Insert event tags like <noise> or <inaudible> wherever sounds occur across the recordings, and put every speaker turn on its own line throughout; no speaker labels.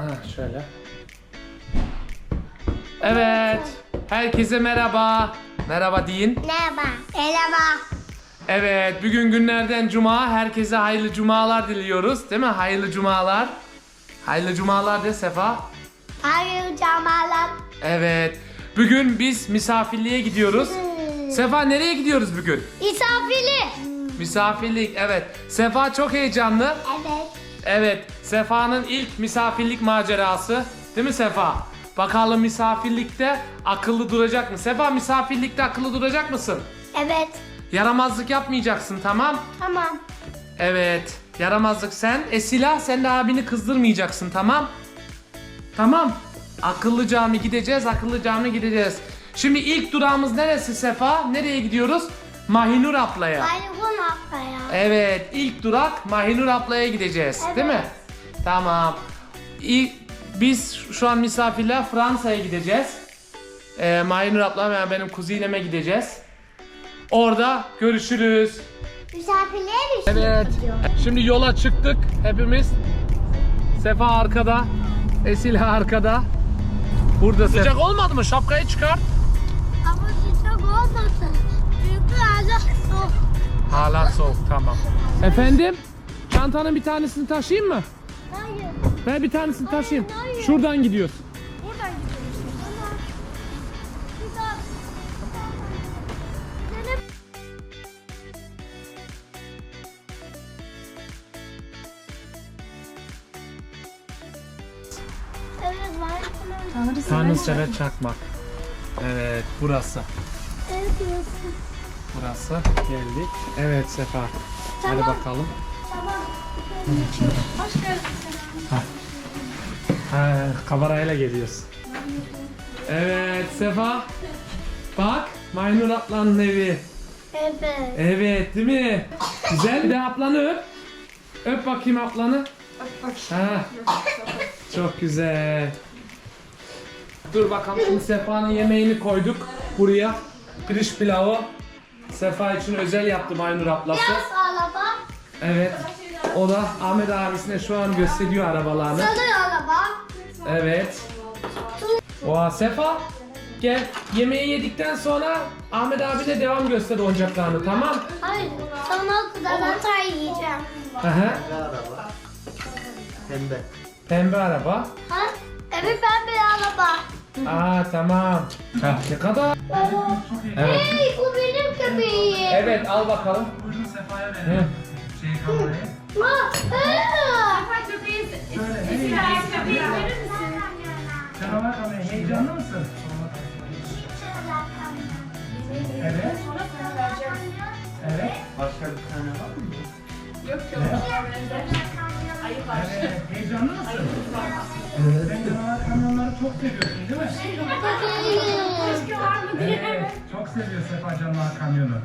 Ah, şöyle. Evet. Herkese merhaba. Merhaba deyin.
Merhaba. Merhaba.
Evet, bugün günlerden cuma. Herkese hayırlı cumalar diliyoruz. Değil mi? Hayırlı cumalar. Hayırlı cumalar de Sefa.
Hayır camalar.
Evet. Bugün biz misafirliğe gidiyoruz. Sefa nereye gidiyoruz bugün?
Misafirli.
Misafirlik, evet. Sefa çok heyecanlı.
Evet.
Evet, Sefa'nın ilk misafirlik macerası. Değil mi Sefa? Bakalım misafirlikte akıllı duracak mı? Sefa misafirlikte akıllı duracak mısın?
Evet.
Yaramazlık yapmayacaksın tamam?
Tamam.
Evet. Yaramazlık sen. Esila sen de abini kızdırmayacaksın tamam? Tamam. Akıllı cami gideceğiz, akıllı cami gideceğiz. Şimdi ilk durağımız neresi Sefa? Nereye gidiyoruz? Mahinur ablaya.
Bayılın haftaya.
Evet, ilk durak Mahinur ablaya gideceğiz, değil mi? Tamam. İlk, biz şu an misafirler Fransa'ya gideceğiz. Ee, Mahinur ablam yani benim kuzineme gideceğiz. Orada görüşürüz.
Misafirliğe mi
Evet. Şimdi yola çıktık hepimiz. Sefa arkada, Esila arkada. Burada Sıcak olmadı mı? Şapkayı çıkar.
Ama sıcak olmasın. Hala soğuk.
Hala soğuk, tamam. Efendim? Çantanın bir tanesini taşıyayım mı?
Hayır.
Ben bir tanesini taşıyayım.
hayır.
Şuradan gidiyoruz.
Buradan gidiyoruz. Tamam. Bir daha. Senin... Evet var. Tamam.
Tanrı sever çakmak. Evet, burası.
Evet diyorsun.
Burası. Geldik. Evet Sefa. Hadi
Tamam.
bakalım.
Tamam. Hoş geldin.
Ha, kamerayla geliyoruz. Evet Sefa. Bak, Maynur ablanın evi.
Evet.
Evet değil mi? Güzel de ablanı öp. Öp bakayım ablanı. Ha. Çok güzel. Dur bakalım şimdi Sefa'nın yemeğini koyduk buraya. Pirinç pilavı. Sefa için özel yaptı Maynur ablası.
Biraz araba.
Evet. O da Ahmet abisine şu an gösteriyor arabalarını.
Sarı araba.
Evet. Oha Sefa. Gel yemeği yedikten sonra Ahmet abine devam göster oyuncaklarını tamam?
Hayır. Sana kadar yiyeceğim.
Hı hı.
araba. Pembe.
Pembe araba.
Ha? Evet ben bir araba.
Aa tamam. Ha, ne kadar? Evet.
Hey bu benim köpeğim.
Evet al bakalım.
Buyurun Sefa'ya verelim. Şey kamerayı.
Ha, ha.
Canavar kamerayı. Heyecanlı mısın? Evet. Evet.
Başka bir tane var mı?
Evet. Heyecanlı mısın? Sen canavar kamyonları çok seviyorsun değil mi? Evet. Çok seviyor Sefa canavar kamyonu.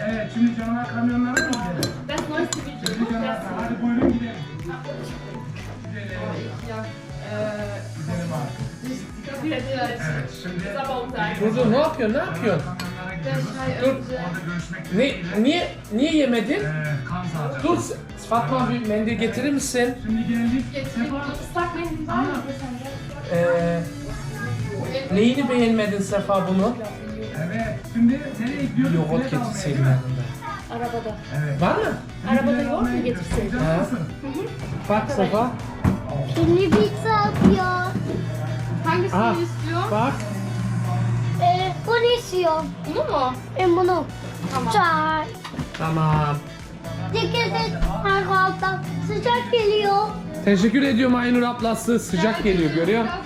Evet. Şimdi canavar kamyonlara mı gidelim? Şimdi canavar Hadi buyurun gidelim. Gidelim. Gidelim abi. Evet. Şimdi
dur ne yapıyorsun ne yapıyorsun?
kamyonlara gidiyoruz.
Dur.
Orada görüşmek
Ne,
dileğiyle.
niye, niye yemedin?
Ee, kan sağlayacağız.
Dur Fatma bir mendil getirir misin?
Şimdi geldik. Sefa.
Ee, neyini beğenmedin Sefa bunu?
Evet. Şimdi nereye gidiyoruz?
Yoğurt getirseydin yanında.
Arabada.
Evet.
Var mı?
Arabada yoğurt mu getirseydin?
Ha. Bak Sefa.
Şimdi pizza yapıyor.
Hangisini
Aa,
istiyor?
bak.
Ee, bunu istiyorum.
Bunu mu?
Ben bunu.
Tamam.
Çay.
Tamam.
Dikkat et. Arkadan sıcak geliyor.
Teşekkür ediyorum Aynur ablası. Sıcak geliyor görüyor musun?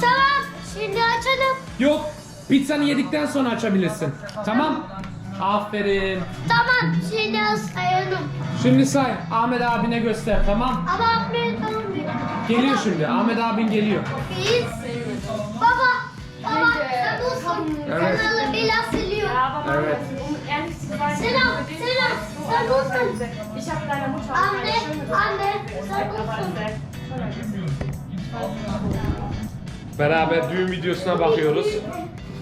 Tamam. Şimdi açalım.
Yok. Pizzanı yedikten sonra açabilirsin. Tamam. Aferin.
Tamam. Şimdi sayalım.
Şimdi say. Ahmet abine göster tamam.
Ama ben tamam.
Geliyor şimdi. Ahmet abin geliyor.
Biz. Baba. Baba sen bulsun.
Evet.
Kanalı biraz siliyor.
Evet.
Selam. Selam. Sen bulsun. Anne. Anne. Sen bulsun.
Beraber düğün videosuna bakıyoruz.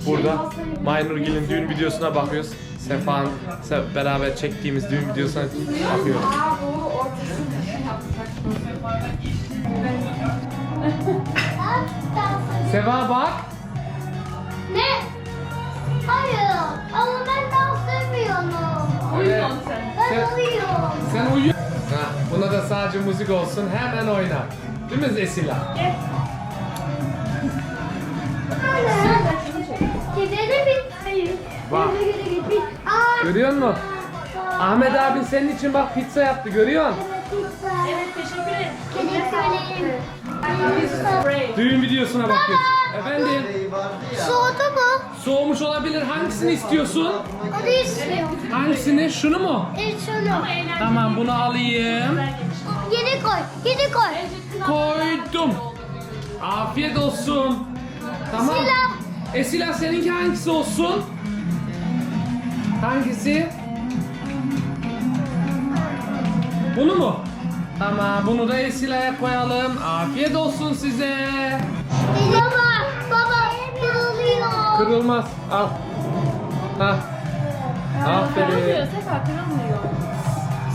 Burada Maynurgil'in düğün videosuna bakıyoruz. Sefa'nın Se- beraber çektiğimiz düğün videosuna bakıyoruz. Seva bak.
Ne? Hayır. Ama ben dans sevmiyorum.
Evet.
Ben
Sen-
alıyorum.
Sen uyu. Ha, buna da sadece müzik olsun. Hemen oyna. Değil mi Esila?
Gidelim bir. Hayır.
Bak. Görüyor musun? Ahmet abin senin için bak pizza yaptı görüyor musun?
Evet teşekkür ederim.
Gidelim.
Düğün videosuna bakıyorsun. Efendim.
Soğudu mu?
Soğumuş olabilir. Hangisini istiyorsun?
Hadi istiyorum.
Hangisini? Şunu mu?
İç şunu.
Tamam bunu alayım.
Yeni koy. Yeni koy.
Koydum. Afiyet olsun. Tamam.
Esila.
Esila seninki hangisi olsun? Hangisi? Bunu mu? Tamam bunu da Esila'ya koyalım. Afiyet olsun size. Kırılmaz. Al. Ha.
Kırılmıyor
Aferin.
Sefa kırılmıyor.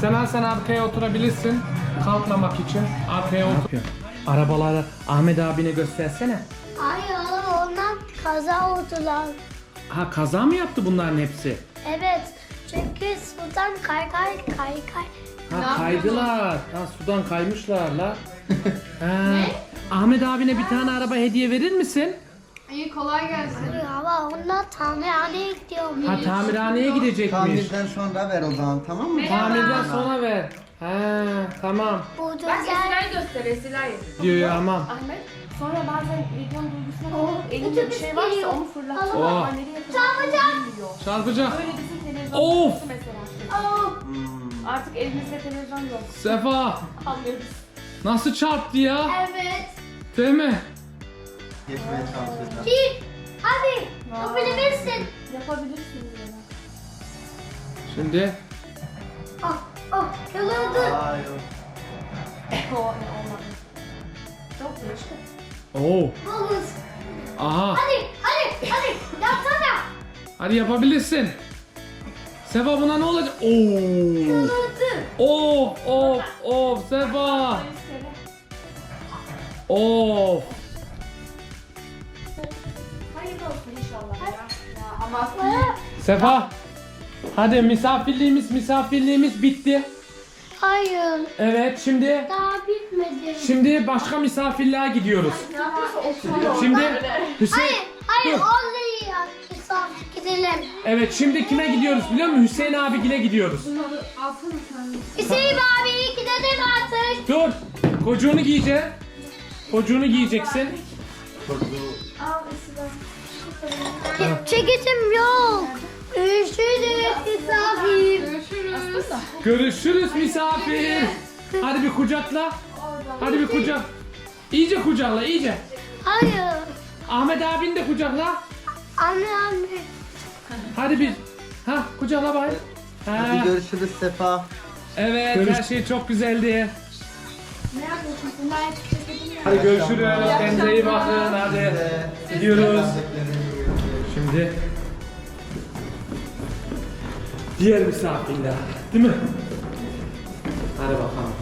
Sen al sen arkaya oturabilirsin. Kalkmamak için arkaya otur. Arabaları Ahmet abine göstersene.
Hayır ondan kaza oldular.
Ha kaza mı yaptı bunların hepsi?
Evet. Çünkü sudan kay kay kay kay.
Ha kaydılar. Ha sudan kaymışlar la. <laughs> ha. Ahmet abine bir tane araba hediye verir misin?
İyi kolay gelsin.
Ama onlar tamirhaneye gidiyormuş.
Ha tamirhaneye gidecekmiş.
Tamirden sonra ver o zaman tamam mı?
Tamirden sonra ver. Ha tamam.
Bak
güzel.
Esra'yı göster Esra'yı.
Diyor tamam.
Ahmet sonra bazen videonun duygusuna
Oh,
kapılıp elinde bir şey varsa onu fırlatıyor.
Oh.
Ama nereye
Çarpacak.
bilmiyor.
Çarpacak.
Böyle bizim televizyon
Of.
tuttu mesela.
Oh.
Hmm.
Artık elimizde televizyon yok.
Sefa
Anlıyoruz.
nasıl çarptı ya?
Evet.
Değil mi?
Geçmeye çalışacağım.
Git. Hadi. Yapabilirsin.
Yapabilirsiniz yani.
Şimdi
Oh. Oh. Yaladı.
Aa, yok.
O ne olmadı. Çok geçti.
Oo.
Balız.
Aha.
Hadi. Hadi. Hadi. Yapsana.
Hadi yapabilirsin. Sefa buna ne olacak? Oo.
Yaladı.
Of of of Sefa. Of. Sefa. Hadi misafirliğimiz misafirliğimiz bitti.
Hayır.
Evet şimdi
Daha bitmedi.
şimdi başka misafirliğe gidiyoruz. Şimdi Hüseyin
Hayır. Hayır. Orada ya. Misafir gidelim.
Evet şimdi kime gidiyoruz biliyor musun? Hüseyin abigile gidiyoruz.
Hüseyin abi gidelim artık.
Dur. Kocuğunu giyeceksin. Kocuğunu giyeceksin.
Çekitim yok. Görüşürüz misafir.
Görüşürüz.
Görüşürüz misafir. Hadi bir kucakla. Hadi bir kucak. İyice kucakla iyice.
Hayır.
Ahmet abini de kucakla.
Anne anne.
Hadi bir. Ha kucakla bay. Ha.
Hadi görüşürüz Sefa.
Evet her şey çok güzeldi. Hadi görüşürüz. Kendinize iyi bakın. Hadi. Gidiyoruz. Şimdi diğer misafirler. Değil mi? Hadi bakalım.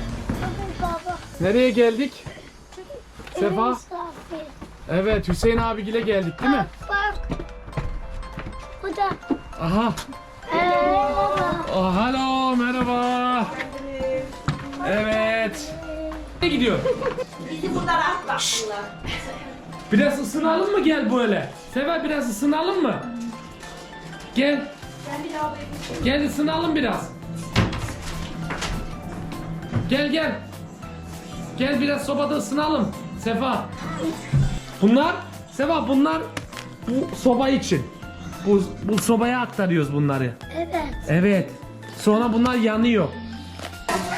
Baba.
Nereye geldik? Sefa.
Misafir.
Evet Hüseyin abigile geldik değil mi?
Bak. Bu da.
Aha. Oh, hello merhaba. Evet. Ne gidiyor?
Bizi burada rahat bıraktılar.
Biraz ısınalım mı gel böyle? Sefer biraz ısınalım mı? Gel.
Ben bir lavaboya geçeyim.
Gel ısınalım biraz. Gel gel. Gel biraz sobada ısınalım. Sefa. Bunlar Sefa bunlar bu soba için. Bu, bu sobaya aktarıyoruz bunları.
Evet.
Evet. Sonra bunlar yanıyor.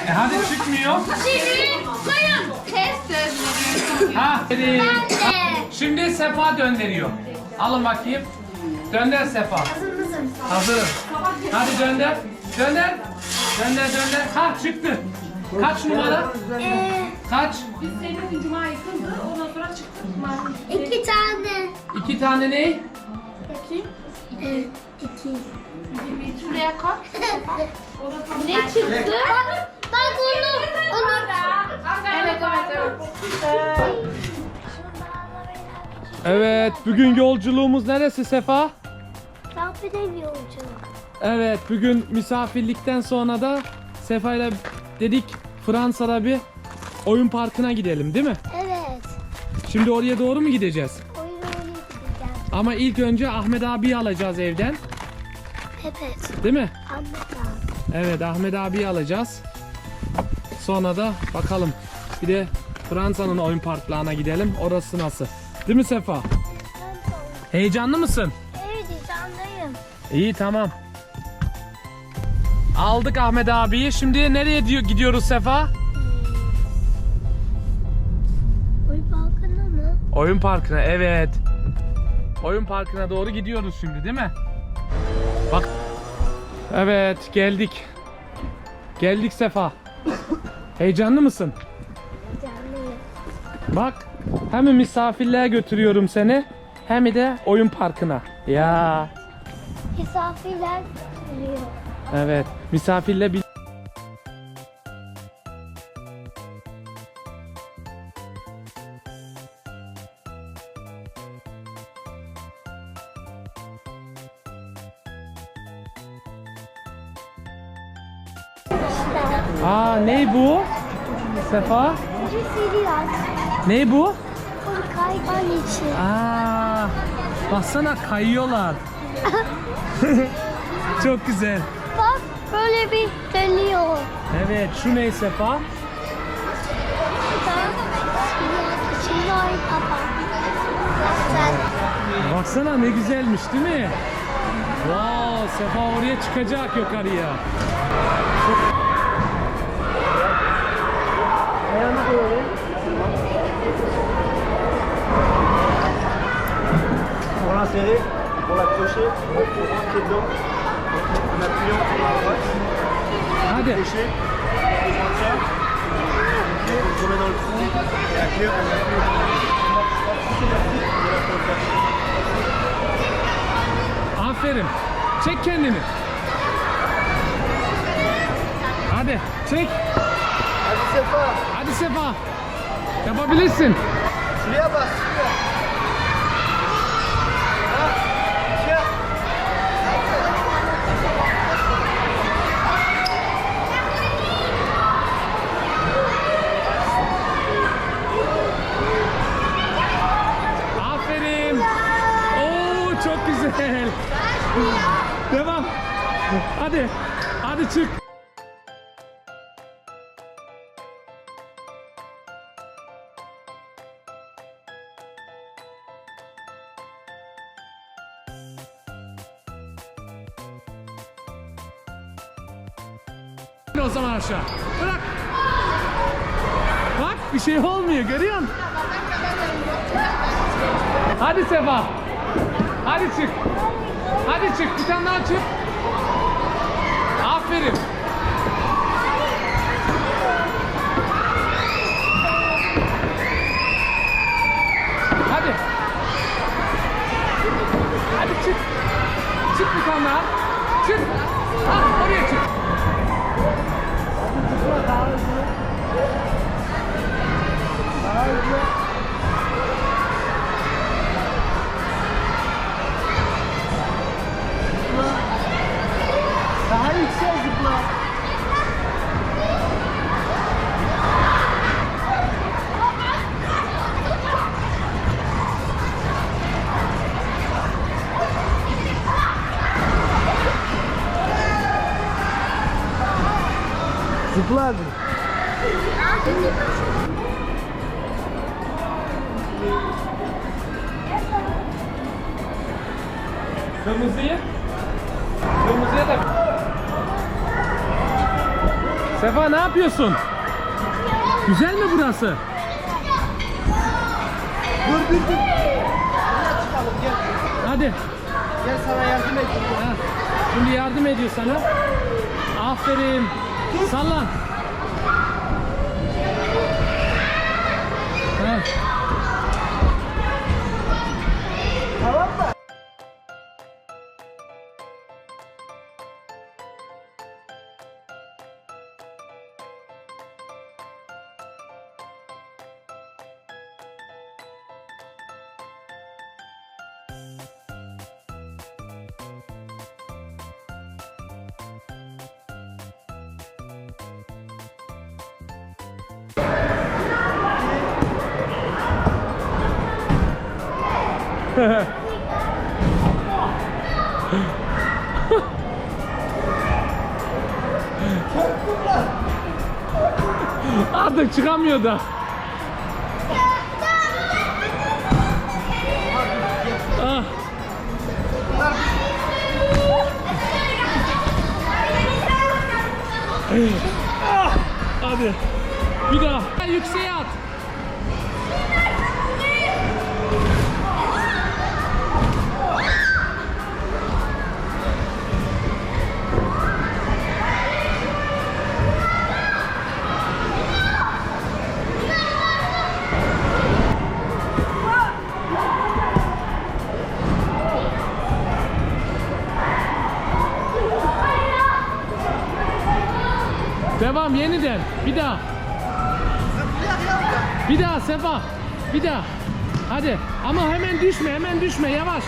E hadi çıkmıyor.
Şimdi koyun. Test sözleri.
Ha. hadi.
Ben de.
Şimdi Sefa döndürüyor. Alın bakayım. Dönder Sefa.
Hazır mısın?
Hazırım. Hadi dönder. Dönder. Dönder dönder. Ha çıktı. Kaç numara?
Ee,
Kaç?
Biz senin cuma yıkıldı. Ondan sonra çıktık.
İki tane.
İki tane ne?
Bakayım.
Ee, iki.
Bir şuraya kalk. <laughs> O da tam
Ne çıktı? Bak, bak onu. Onu.
Evet evet evet.
Evet, bugün yolculuğumuz neresi Sefa?
Sohbet yolculuk.
Evet, bugün misafirlikten sonra da Sefa ile dedik Fransa'da bir oyun parkına gidelim değil mi?
Evet.
Şimdi oraya doğru mu gideceğiz?
Oyun oynayıp gideceğim.
Ama ilk önce Ahmet abiyi alacağız evden.
Evet.
Değil mi?
Ahmet abi.
Evet, Ahmet abiyi alacağız. Sonra da bakalım. Bir de Fransa'nın oyun parklarına gidelim. Orası nasıl? Değil mi Sefa? Heyecanlı mısın?
Evet heyecanlıyım.
İyi tamam. Aldık Ahmet abiyi. Şimdi nereye diyor gidiyoruz Sefa?
Oyun parkına mı?
Oyun parkına evet. Oyun parkına doğru gidiyoruz şimdi değil mi? Bak. Evet geldik. Geldik Sefa. Heyecanlı mısın?
Heyecanlıyım.
Bak hem misafirliğe götürüyorum seni hem de oyun parkına. Ya
Misafirler geliyor.
evet misafirle bir Aa ne bu? Sefa? Ne bu?
Kaygan için.
Aa, baksana kayıyorlar. <laughs> Çok güzel.
Bak böyle bir dönüyor.
Evet, şu ne Sefa? Baksana ne güzelmiş değil mi? Wow, Sefa oraya çıkacak yukarıya.
Pour l'insérer, pour l'accrocher, il faut rentrer dedans en appuyant sur la droite,
Hadi.
accrocher, et je retiens. Ok, je remets dans le trou, et la clé, on appuie.
Aferin. Çek kendini. Hadi, çek.
C'est fort
Hadi Sefa. Yapabilirsin.
Şuraya bas, şuraya. Ha, tiens.
Aferin. Oo çok güzel. Devam. Hadi. Hadi çık. o zaman aşağı. Bırak. Bak bir şey olmuyor görüyor musun? Hadi Sefa. Hadi çık. Hadi çık. Bir tane daha çık. Aferin. Hadi. Hadi çık. Çık bir tane daha. Çık. Ah oraya çık.
Daha
yapıyorsun? Güzel mi burası?
Dur dur dur. Çıkalım gel.
Hadi.
Gel sana yardım edeyim.
Ha, Şimdi yardım ediyor sana. Aferin. Sallan. Ha. Çıkamıyor da. Ah. Ah, Hadi. Bir daha. Yükseğe at. Bir daha. Hadi. Ama hemen düşme, hemen düşme. Yavaş.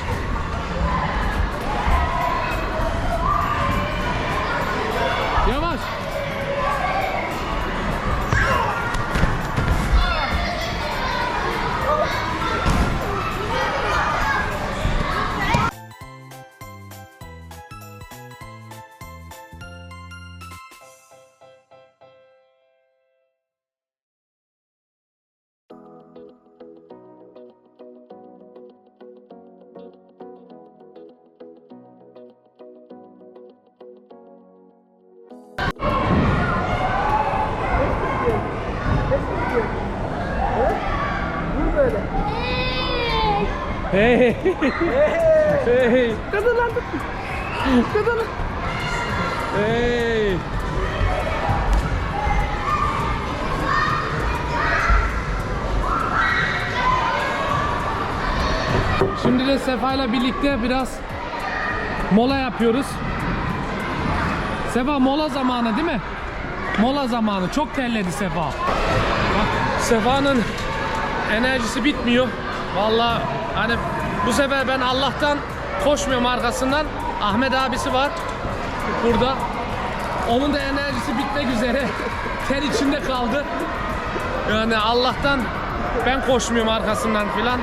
Şimdi de Sefa ile birlikte biraz mola yapıyoruz. Sefa mola zamanı değil mi? Mola zamanı. Çok terledi Sefa. Bak Sefa'nın enerjisi bitmiyor. Vallahi hani bu sefer ben Allah'tan koşmuyorum arkasından. Ahmet abisi var burada. Onun da enerjisi bitmek üzere. <laughs> Ter içinde kaldı. Yani Allah'tan ben koşmuyorum arkasından filan.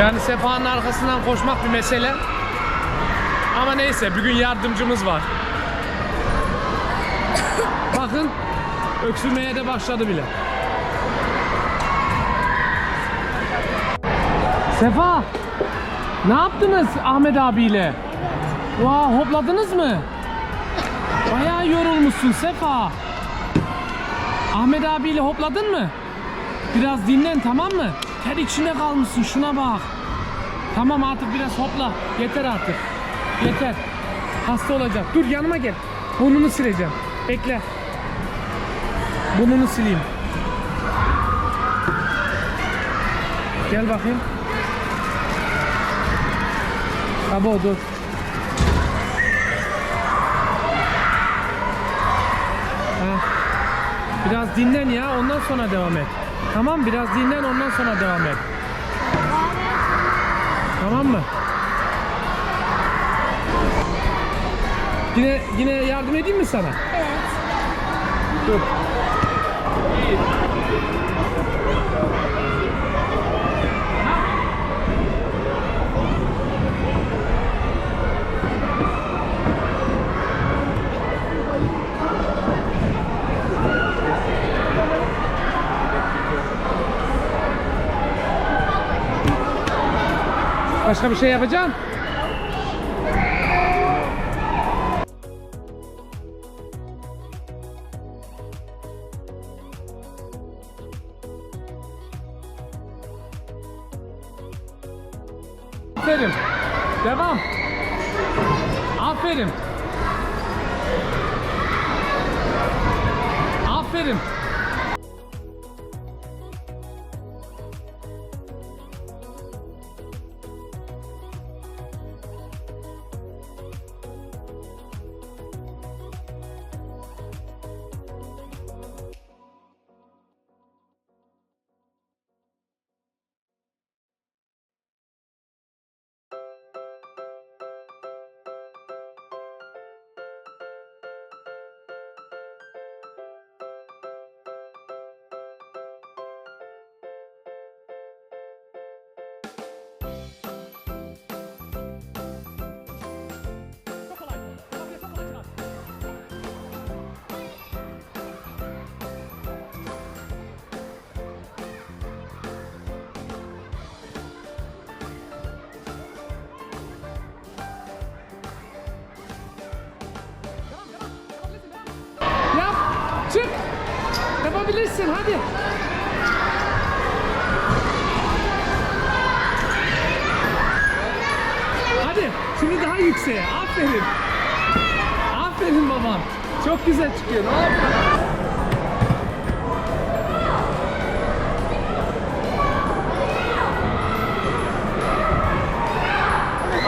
Yani Sefa'nın arkasından koşmak bir mesele. Ama neyse bugün yardımcımız var. Bakın öksürmeye de başladı bile. Sefa ne yaptınız Ahmet abiyle? Vaa hopladınız mı? Bayağı yorulmuşsun Sefa. Ahmet abiyle hopladın mı? Biraz dinlen tamam mı? Ter içinde kalmışsın şuna bak. Tamam artık biraz hopla. Yeter artık. Yeter. Hasta olacak. Dur yanıma gel. Burnunu sileceğim. Bekle. Burnunu sileyim. Gel bakayım. Abo dur. Biraz dinlen ya ondan sonra devam et. Tamam biraz dinlen ondan sonra devam et. Tamam mı? Yine yine yardım edeyim mi sana?
Evet.
Dur. Başka bir şey yapacaksın? Yapabilirsin hadi. Hadi şimdi daha yükseğe. Aferin. Aferin babam. Çok güzel çıkıyor. Aferin.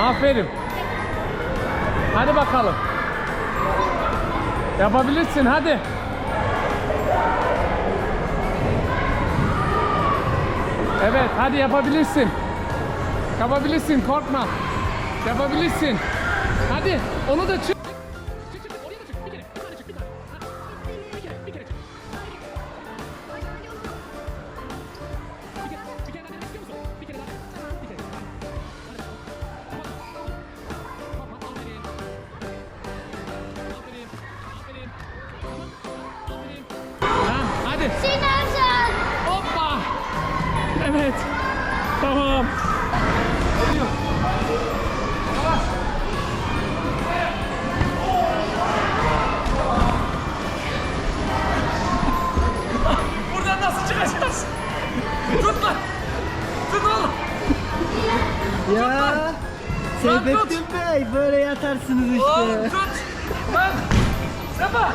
Aferin. Hadi bakalım. Yapabilirsin hadi. Evet hadi yapabilirsin. Yapabilirsin korkma. Yapabilirsin. Hadi onu da çık. Tamam. Buradan nasıl çıkacağız? Tut lan. Tut oğlum.
Ya Seyfettin Bey böyle yatarsınız
Oğlum
işte.
tut. Lan. Sefa.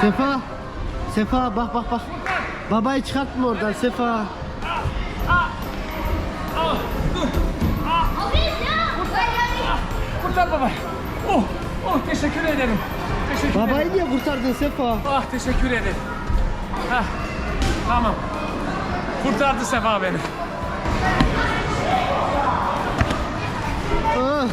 Sefa. Sefa
bak bak bak. Babayı çıkartma oradan Sefa.
Kurtar baba. Oh. Oh teşekkür ederim. Teşekkür ederim.
Babayı niye kurtardın Sefa?
Ah teşekkür ederim. Hah. Tamam. Kurtardı Sefa beni.
Ah.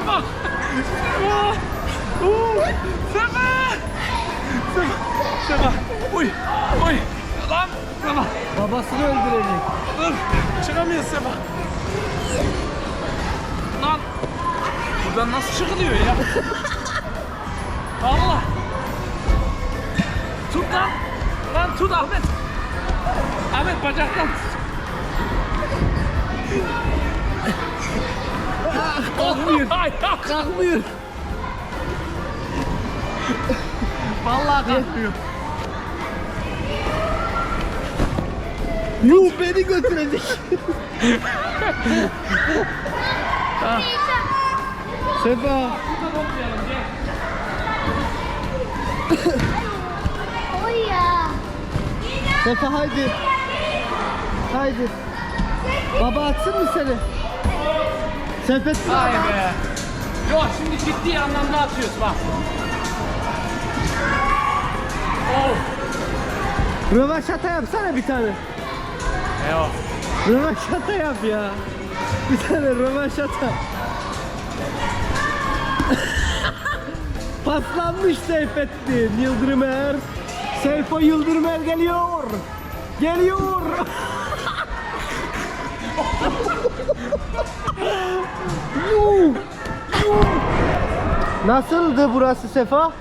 Sefa! Sefa! Oo! Sefa! Sefa! Sefa! Uy! Uy! Lan! Sefa!
Babasını öldürecek.
Dur! Çıkamıyoruz Sefa! Lan! Buradan nasıl çıkılıyor ya? Allah! Tut lan! Lan tut Ahmet! Ahmet bacaktan tut! Kalkmıyor!
Kalkmıyor.
Vallahi kalkmıyor.
Yuh beni götürecek. Sefa. Sefa haydi. Haydi. Baba atsın mı seni? Seyfettin
Vay
abi.
be. Yok şimdi ciddi anlamda atıyoruz bak. Oh.
Rövaşata yapsana bir tane.
Yok.
Rövaşata yap ya. Bir tane rövaşata. Paslanmış Seyfettin Yıldırım Er. Seyfo Yıldırım Er geliyor. Geliyor. Nasıldı burası Sefa?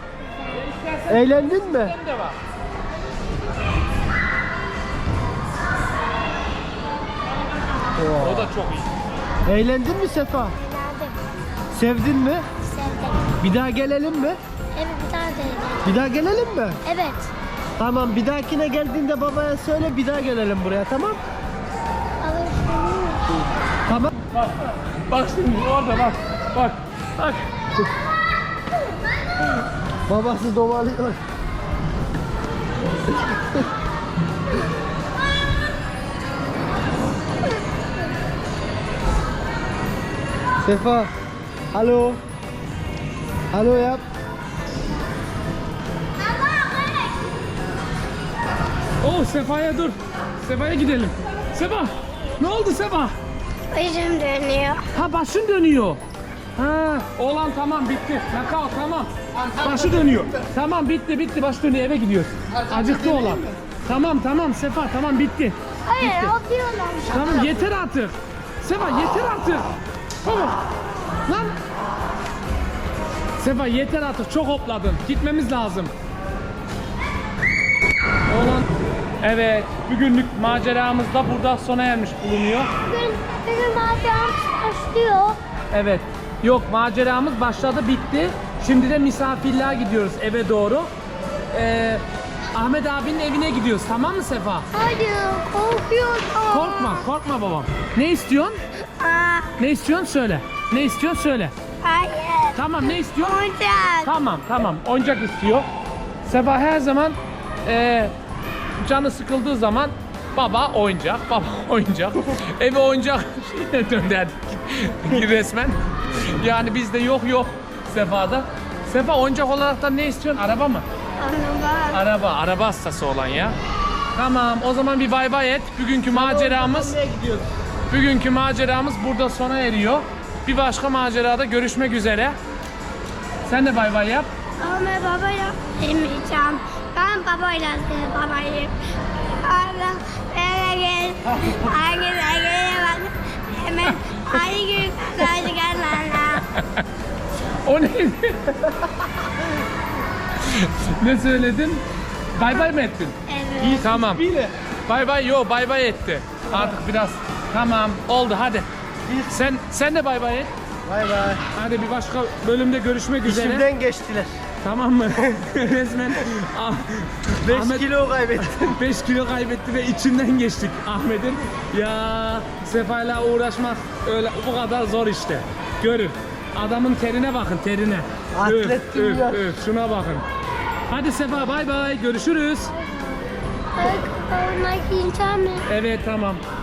Eğlendin mi?
O da çok iyi.
Eğlendin mi Sefa?
Nerede?
Sevdin mi?
Sevdim.
Bir daha gelelim mi?
Evet bir tane de.
Bir daha gelelim mi?
Evet.
Tamam bir dahakine geldiğinde babaya söyle bir daha gelelim buraya tamam?
Alışveriş.
Tamam.
Bak. Şimdi orada bak. Bak. Bak.
Babası domalıyor. Sefa. Alo. Alo yap.
Oh Sefa'ya dur. Sefa'ya gidelim. Sefa. Ne oldu Sefa?
Başım dönüyor.
Ha başın dönüyor. Ha, oğlan tamam bitti. Nakal tamam. Başı dönüyor. Tamam bitti bitti baş dönüyor eve gidiyoruz. Acıktı oğlan. Tamam tamam Sefa tamam bitti.
Hayır o diyorlar.
Tamam yeter artık. Sefa yeter artık. Tamam. Lan Sefa yeter artık çok hopladın. Gitmemiz lazım. Evet, bugünlük maceramız da burada sona ermiş bulunuyor.
Bugün, bugün maceramız başlıyor.
Evet. Yok maceramız başladı bitti. Şimdi de misafirliğe gidiyoruz eve doğru. Ee, Ahmet abinin evine gidiyoruz tamam mı Sefa?
Hayır korkuyorum.
Korkma korkma babam. Ne istiyorsun?
Aa,
Ne istiyorsun söyle. Ne istiyorsun söyle.
hayır.
Tamam ne istiyorsun?
Oyuncak.
Tamam tamam oyuncak istiyor. Sefa her zaman eee, canı sıkıldığı zaman baba oyuncak, baba <laughs> oyuncak. Eve oyuncak <laughs> şeyine döndü resmen. Yani bizde yok yok Sefa'da. Sefa oyuncak olarak da ne istiyorsun? Araba mı?
Araba.
Araba, araba hastası olan ya. Tamam o zaman bir bay bay et. Bugünkü maceramız bugünkü maceramız burada sona eriyor. Bir başka macerada görüşmek üzere. Sen de bay bay yap.
Ama babayla demeyeceğim. Ben babayla babayım. Allah eve gel. Herkes eve bak. Hemen aynı gün kazandı kazandı.
O neydi? ne söyledin? Bay bay mı ettin?
Evet.
İyi tamam. Bay bay yo bay bay etti. Artık biraz tamam oldu hadi. Sen sen de bay bay et.
Bay bay.
Hadi bir başka bölümde görüşmek üzere.
İçimden geçtiler.
Tamam mı? <laughs> Resmen Ah-
5
Ahmet-
kilo kaybettim. <laughs>
5 kilo kaybetti ve içinden geçtik Ahmet'in. Ya Sefa'yla uğraşmak öyle bu kadar zor işte. Görün. Adamın terine bakın terine.
Atlettim
öf,
ya.
öf, öf, şuna bakın. Hadi Sefa bay bay görüşürüz.
Bak?
Evet tamam.